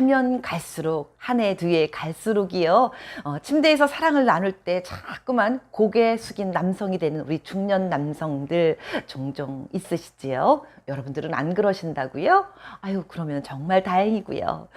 가면 갈수록 한 해 뒤에 갈수록이요. 어, 침대에서 사랑을 나눌 때 자꾸만 고개 숙인 남성이 되는 우리 중년 남성들 종종 있으시지요. 여러분들은 안 그러신다고요? 아유 그러면 정말 다행이고요.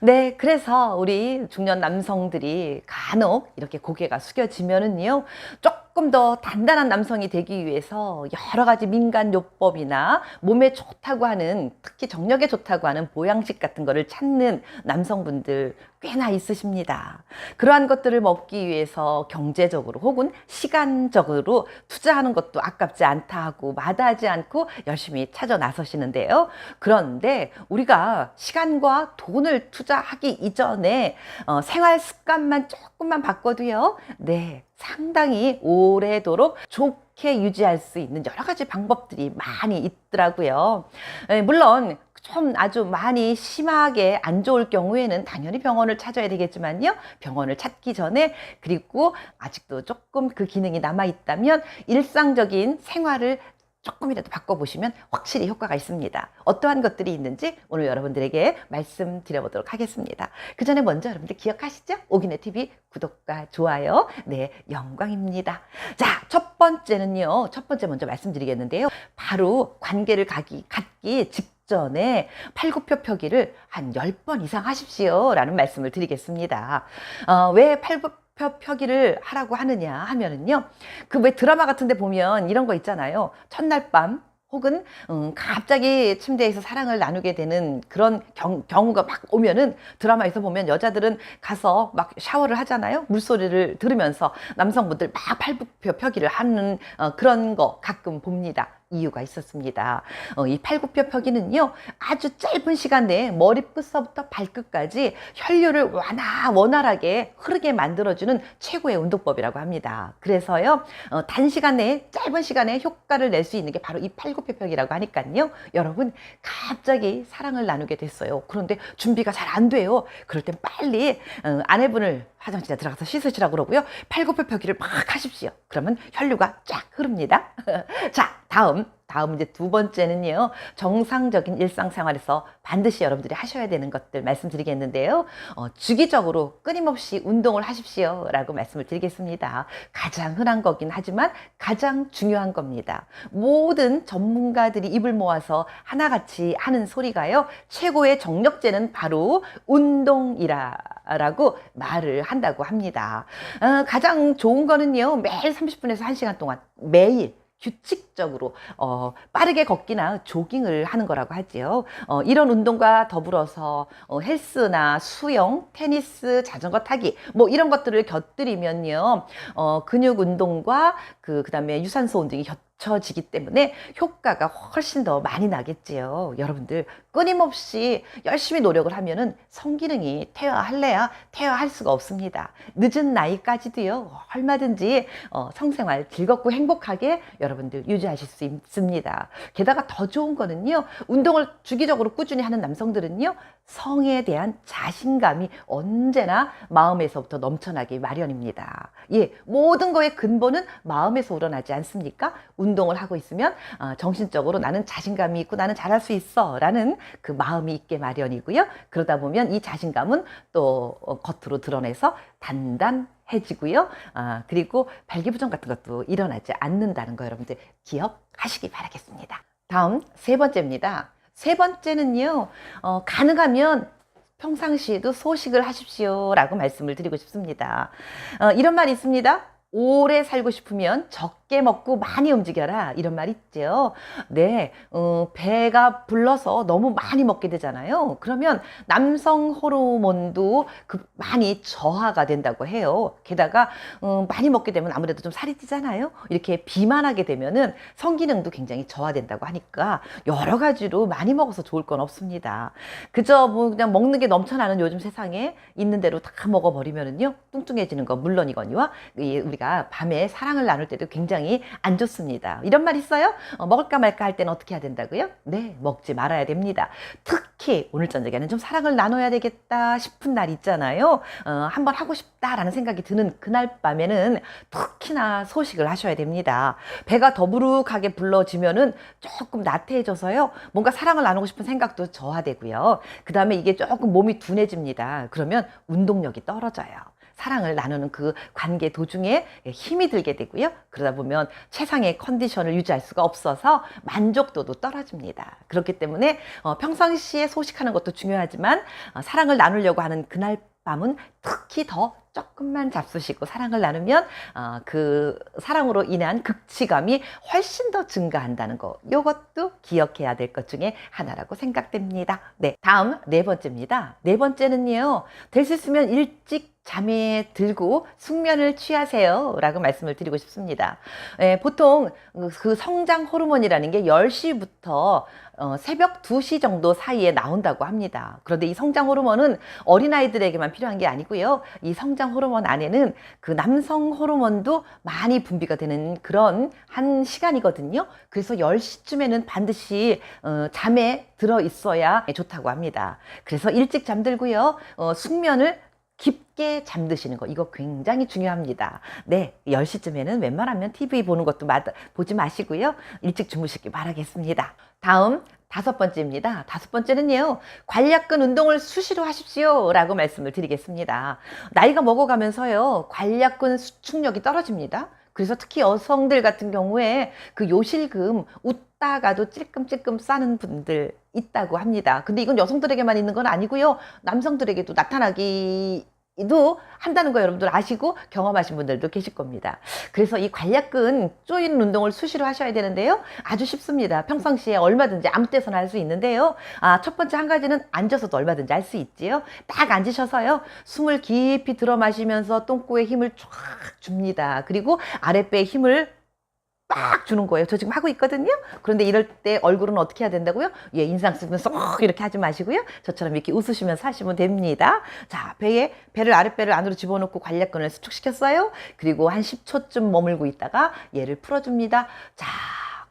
네, 그래서 우리 중년 남성들이 간혹 이렇게 고개가 숙여지면은요. 조금 더 단단한 남성이 되기 위해서 여러 가지 민간 요법이나 몸에 좋다고 하는 특히 정력에 좋다고 하는 보양식 같은 거를 찾는 남성분들 꽤나 있으십니다. 그러한 것들을 먹기 위해서 경제적으로 혹은 시간적으로 투자하는 것도 아깝지 않다 하고 마다하지 않고 열심히 찾아 나서시는데요. 그런데 우리가 시간과 돈을 투자하기 이전에 어, 생활 습관만 조금만 바꿔도요. 네. 상당히 오래도록 좋게 유지할 수 있는 여러 가지 방법들이 많이 있더라고요. 예, 물론 좀 아주 많이 심하게 안 좋을 경우에는 당연히 병원을 찾아야 되겠지만요. 병원을 찾기 전에 그리고 아직도 조금 그 기능이 남아 있다면 일상적인 생활을 조금이라도 바꿔보시면 확실히 효과가 있습니다. 어떠한 것들이 있는지 오늘 여러분들에게 말씀드려보도록 하겠습니다. 그 전에 먼저 여러분들 기억하시죠? 오기네 TV 구독과 좋아요. 네, 영광입니다. 자, 첫 번째는요. 첫 번째 먼저 말씀드리겠는데요. 바로 관계를 가기, 갖기 직전에 팔굽혀 펴기를 한 10번 이상 하십시오. 라는 말씀을 드리겠습니다. 어, 왜 팔굽 혀 펴기를 하라고 하느냐 하면은요. 그 왜 드라마 같은 데 보면 이런 거 있잖아요. 첫날 밤 혹은 음, 갑자기 침대에서 사랑을 나누게 되는 그런 경, 경우가 막 오면은 드라마에서 보면 여자들은 가서 막 샤워를 하잖아요. 물소리를 들으면서 남성분들 막 팔굽혀 펴기를 하는 어, 그런 거 가끔 봅니다. 이유가 있었습니다. 어, 이 팔굽혀 펴기는요, 아주 짧은 시간 내에 머리끝서부터 발끝까지 혈류를 완화, 원활하게 흐르게 만들어주는 최고의 운동법이라고 합니다. 그래서요, 어, 단시간 내에, 짧은 시간에 효과를 낼 수 있는 게 바로 이 팔굽혀 펴기라고 하니까요. 여러분, 갑자기 사랑을 나누게 됐어요. 그런데 준비가 잘 안 돼요. 그럴 땐 빨리 어, 아내분을 화장실에 들어가서 씻으시라고 그러고요. 팔굽혀 펴기를 막 하십시오. 그러면 혈류가 쫙 흐릅니다. 자, 다음. 다음 이제 두 번째는요. 정상적인 일상생활에서 반드시 여러분들이 하셔야 되는 것들 말씀드리겠는데요. 어, 주기적으로 끊임없이 운동을 하십시오. 라고 말씀을 드리겠습니다. 가장 흔한 거긴 하지만 가장 중요한 겁니다. 모든 전문가들이 입을 모아서 하나같이 하는 소리가요. 최고의 정력제는 바로 운동이라 라고 말을 한다고 합니다. 어, 가장 좋은 거는요. 매일 30분에서 1시간 동안 매일 규칙적으로 어, 빠르게 걷기나 조깅을 하는 거라고 하지요. 어, 이런 운동과 더불어서 어, 헬스나 수영, 테니스, 자전거 타기 뭐 이런 것들을 곁들이면요. 어, 근육 운동과 그 그다음에 유산소 운동이 곁 지기 때문에 효과가 훨씬 더 많이 나겠지요. 여러분들 끊임없이 열심히 노력을 하면은 성기능이 퇴화할래야 퇴화할 수가 없습니다. 늦은 나이까지도요 얼마든지 어, 성생활 즐겁고 행복하게 여러분들 유지하실 수 있습니다. 게다가 더 좋은 거는요 운동을 주기적으로 꾸준히 하는 남성들은요 성에 대한 자신감이 언제나 마음에서부터 넘쳐나기 마련입니다. 예, 모든 거의 근본은 마음에서 우러나지 않습니까? 운 동을 하고 있으면 어, 정신적으로 나는 자신감이 있고 나는 잘할 수 있어 라는 그 마음이 있게 마련이고요. 그러다 보면 이 자신감은 또 어, 겉으로 드러내서 단단해지고요. 아, 그리고 발기부전 같은 것도 일어나지 않는다는 거 여러분들 기억하시기 바라겠습니다. 다음 세 번째입니다. 세 번째는요, 어, 가능하면 평상시에도 소식을 하십시오. 라고 말씀을 드리고 싶습니다. 어, 이런 말이 있습니다. 오래 살고 싶으면 적게 먹고 많이 움직여라 이런 말 있죠. 네, 어, 배가 불러서 너무 많이 먹게 되잖아요. 그러면 남성 호르몬도 그 많이 저하가 된다고 해요. 게다가 어, 많이 먹게 되면 아무래도 좀 살이 찌잖아요. 이렇게 비만하게 되면은 성기능도 굉장히 저하된다고 하니까 여러 가지로 많이 먹어서 좋을 건 없습니다. 그저 뭐 그냥 먹는 게 넘쳐나는 요즘 세상에 있는 대로 다 먹어버리면은요 뚱뚱해지는 거 물론이거니와 우리가 우리가 밤에 사랑을 나눌 때도 굉장히 안 좋습니다. 이런 말 있어요? 어, 먹을까 말까 할 때는 어떻게 해야 된다고요? 네, 먹지 말아야 됩니다. 특히 오늘 저녁에는 좀 사랑을 나눠야 되겠다 싶은 날 있잖아요. 어, 한번 하고 싶다라는 생각이 드는 그날 밤에는 특히나 소식을 하셔야 됩니다. 배가 더부룩하게 불러지면은 조금 나태해져서요. 뭔가 사랑을 나누고 싶은 생각도 저하되고요. 그 다음에 이게 조금 몸이 둔해집니다. 그러면 운동력이 떨어져요. 사랑을 나누는 그 관계 도중에 힘이 들게 되고요. 그러다 보면 최상의 컨디션을 유지할 수가 없어서 만족도도 떨어집니다. 그렇기 때문에 어, 평상시에 소식하는 것도 중요하지만 어, 사랑을 나누려고 하는 그날 밤은 특히 더 조금만 잡수시고 사랑을 나누면 어, 그 사랑으로 인한 극치감이 훨씬 더 증가한다는 거 이것도 기억해야 될 것 중에 하나라고 생각됩니다. 네, 다음 네 번째입니다. 네 번째는요. 될 수 있으면 일찍 잠에 들고 숙면을 취하세요. 라고 말씀을 드리고 싶습니다. 예, 보통 그 성장 호르몬이라는 게 10시부터 어, 새벽 2시 정도 사이에 나온다고 합니다. 그런데 이 성장 호르몬은 어린아이들에게만 필요한 게 아니고요. 이 성장 호르몬 안에는 그 남성 호르몬도 많이 분비가 되는 그런 한 시간이거든요. 그래서 10시쯤에는 반드시 어, 잠에 들어 있어야 좋다고 합니다. 그래서 일찍 잠들고요. 어, 숙면을 깊게 잠드시는 거 이거 굉장히 중요합니다. 네, 10시쯤에는 웬만하면 TV 보는 것도 마, 보지 마시고요. 일찍 주무시기 바라겠습니다. 다음 다섯 번째입니다. 다섯 번째는요. 관략근 운동을 수시로 하십시오. 라고 말씀을 드리겠습니다. 나이가 먹어가면서요. 관략근 수축력이 떨어집니다. 그래서 특히 여성들 같은 경우에 그 요실금 웃다가도 찔끔찔끔 싸는 분들 있다고 합니다. 근데 이건 여성들에게만 있는 건 아니고요. 남성들에게도 나타나기 도 한다는 거 여러분들 아시고 경험하신 분들도 계실 겁니다. 그래서 이 관략근 조이는 운동을 수시로 하셔야 되는데요. 아주 쉽습니다. 평상시에 얼마든지 아무 때서나 할 수 있는데요. 아, 첫 번째 한 가지는 앉아서도 얼마든지 할 수 있지요. 딱 앉으셔서요. 숨을 깊이 들어 마시면서 똥꼬에 힘을 쫙 줍니다. 그리고 아랫배에 힘을 빡 주는 거예요. 저 지금 하고 있거든요. 그런데 이럴 때 얼굴은 어떻게 해야 된다고요? 예, 인상 쓰면서 이렇게 하지 마시고요. 저처럼 이렇게 웃으시면서 하시면 됩니다. 자, 배에 배를 아랫배를 안으로 집어넣고 관략근을 수축시켰어요. 그리고 한 10초쯤 머물고 있다가 얘를 풀어줍니다. 자,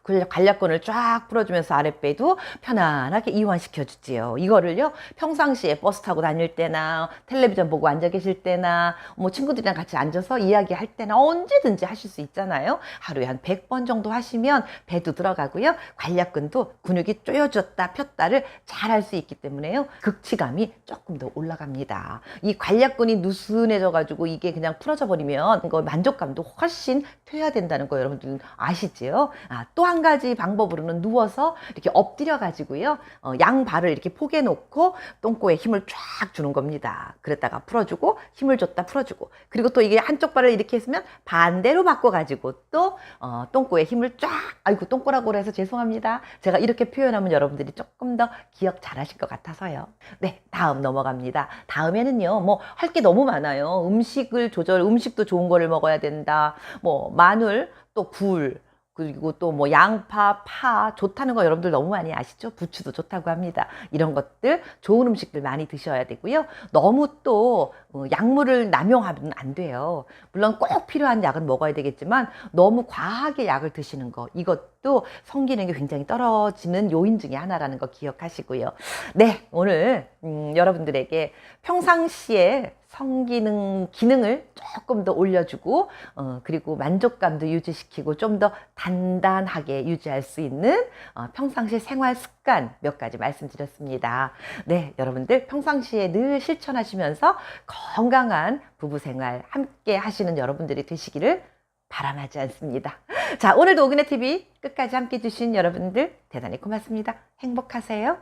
관략근을 쫙 풀어주면서 아랫배도 편안하게 이완시켜 주지요. 이거를요 평상시에 버스 타고 다닐 때나 텔레비전 보고 앉아 계실 때나 뭐 친구들이랑 같이 앉아서 이야기할 때나 언제든지 하실 수 있잖아요. 하루에 한 100번 정도 하시면 배도 들어가고요. 관략근도 근육이 쪼여졌다 폈다를 잘 할 수 있기 때문에요. 극치감이 조금 더 올라갑니다. 이 관략근이 누순해져 가지고 이게 그냥 풀어져 버리면 이거 만족감도 훨씬 퇴화된다는 거 여러분들 아시지요? 아, 또한 가지 방법으로는 누워서 이렇게 엎드려 가지고요. 어, 양 발을 이렇게 포개 놓고 똥꼬에 힘을 쫙 주는 겁니다. 그랬다가 풀어주고 힘을 줬다 풀어주고 그리고 또 이게 한쪽 발을 이렇게 했으면 반대로 바꿔 가지고 또 어, 똥꼬에 힘을 쫙 아이고 똥꼬라고 해서 죄송합니다. 제가 이렇게 표현하면 여러분들이 조금 더 기억 잘 하실 것 같아서요. 네, 다음 넘어갑니다. 다음에는요. 뭐 할 게 너무 많아요. 음식을 조절 음식도 좋은 거를 먹어야 된다. 뭐 마늘 또 굴 그리고 또 뭐 양파, 파 좋다는 거 여러분들 너무 많이 아시죠? 부추도 좋다고 합니다. 이런 것들 좋은 음식들 많이 드셔야 되고요. 너무 또 어, 약물을 남용하면 안 돼요. 물론 꼭 필요한 약은 먹어야 되겠지만 너무 과하게 약을 드시는 거 이것도 성기능이 굉장히 떨어지는 요인 중에 하나라는 거 기억하시고요. 네, 오늘 음, 여러분들에게 평상시에 성기능 기능을 조금 더 올려주고 어, 그리고 만족감도 유지시키고 좀 더 단단하게 유지할 수 있는 어, 평상시 생활 습관 몇 가지 말씀드렸습니다. 네, 여러분들 평상시에 늘 실천하시면서 건강한 부부 생활 함께 하시는 여러분들이 되시기를 바람하지 않습니다. 자, 오늘도 오그네 TV 끝까지 함께 해주신 여러분들 대단히 고맙습니다. 행복하세요.